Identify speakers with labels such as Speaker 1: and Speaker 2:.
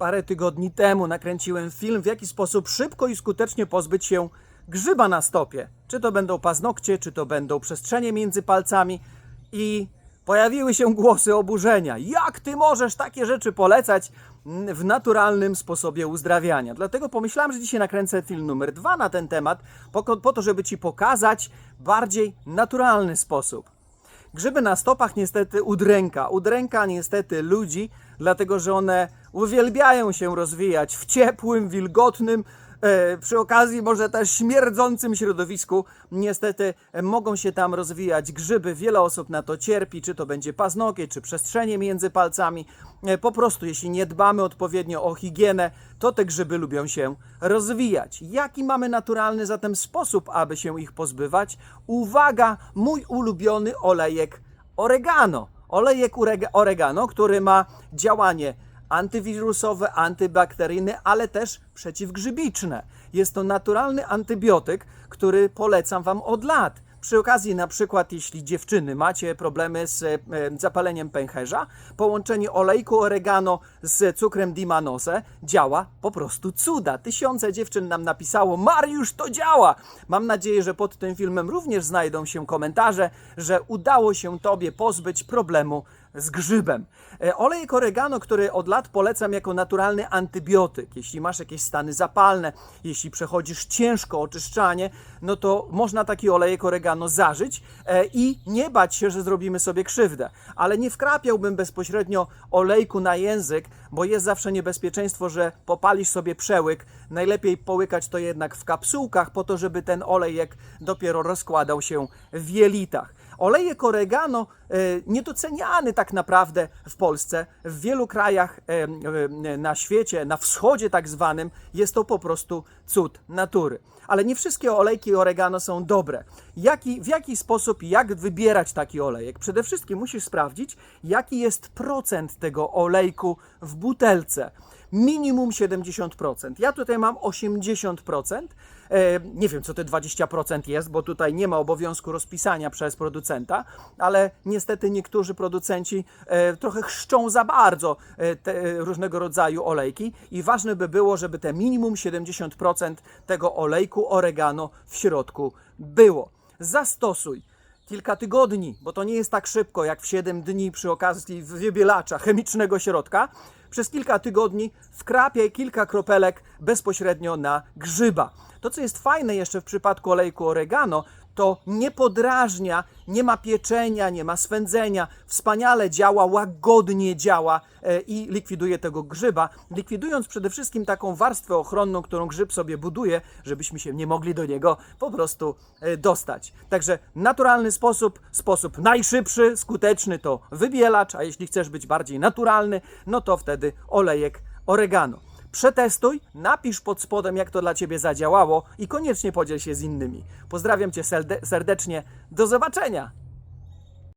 Speaker 1: Parę tygodni temu nakręciłem film, w jaki sposób szybko i skutecznie pozbyć się grzyba na stopie. Czy to będą paznokcie, czy to będą przestrzenie między palcami. I pojawiły się głosy oburzenia. Jak ty możesz takie rzeczy polecać w naturalnym sposobie uzdrawiania? Dlatego pomyślałem, że dzisiaj nakręcę film numer dwa na ten temat, po, po to, żeby ci pokazać bardziej naturalny sposób. Grzyby na stopach niestety udręka. Udręka niestety ludzi, dlatego że one uwielbiają się rozwijać w ciepłym, wilgotnym, przy okazji może też śmierdzącym środowisku. Niestety e, mogą się tam rozwijać grzyby. Wiele osób na to cierpi, czy to będzie paznokieć, czy przestrzenie między palcami. E, Po prostu, jeśli nie dbamy odpowiednio o higienę, to te grzyby lubią się rozwijać. Jaki mamy naturalny zatem sposób, aby się ich pozbywać? Uwaga, mój ulubiony olejek oregano. Olejek oregano, który ma działanie antywirusowe, antybakteryjne, ale też przeciwgrzybiczne. Jest to naturalny antybiotyk, który polecam Wam od lat. Przy okazji, na przykład, jeśli dziewczyny macie problemy z e, zapaleniem pęcherza, połączenie olejku oregano z cukrem dimanose działa po prostu cuda. Tysiące dziewczyn nam napisało: Mariusz, to działa! Mam nadzieję, że pod tym filmem również znajdą się komentarze, że udało się Tobie pozbyć problemu z grzybem. E, Olejek oregano, który od lat polecam jako naturalny antybiotyk. Jeśli masz jakieś stany zapalne, jeśli przechodzisz ciężko oczyszczanie, no to można taki olejek oregano zażyć e, i nie bać się, że zrobimy sobie krzywdę. Ale nie wkrapiałbym bezpośrednio olejku na język, bo jest zawsze niebezpieczeństwo, że popalisz sobie przełyk. Najlepiej połykać to jednak w kapsułkach, po to, żeby ten olejek dopiero rozkładał się w jelitach. Olejek oregano e, niedoceniany tak naprawdę w Polsce. W wielu krajach e, e, na świecie, na wschodzie tak zwanym, jest to po prostu cud natury. Ale nie wszystkie olejki oregano są dobre. Jaki, w jaki sposób, jak wybierać taki olejek? Przede wszystkim musisz sprawdzić, jaki jest procent tego olejku w butelce minimum 70%. Ja tutaj mam 80%. E, Nie wiem, co te 20% jest, bo tutaj nie ma obowiązku rozpisania przez producenta, ale niestety niektórzy producenci e, trochę chrzczą za bardzo e, te różnego rodzaju olejki i ważne by było, żeby te minimum 70% tego olejku oregano w środku było. Zastosuj kilka tygodni, bo to nie jest tak szybko jak w 7 dni przy okazji wybielacza chemicznego środka. Przez kilka tygodni wkrapiaj kilka kropelek bezpośrednio na grzyba. To, co jest fajne jeszcze w przypadku olejku oregano, to nie podrażnia, nie ma pieczenia, nie ma swędzenia, wspaniale działa, łagodnie działa e, i likwiduje tego grzyba, likwidując przede wszystkim taką warstwę ochronną, którą grzyb sobie buduje, żebyśmy się nie mogli do niego po prostu e, dostać. Także naturalny sposób, sposób najszybszy, skuteczny to wybielacz, a jeśli chcesz być bardziej naturalny, no to wtedy olejek oregano. Przetestuj, napisz pod spodem, jak to dla Ciebie zadziałało i koniecznie podziel się z innymi. Pozdrawiam Cię serde- serdecznie. Do zobaczenia!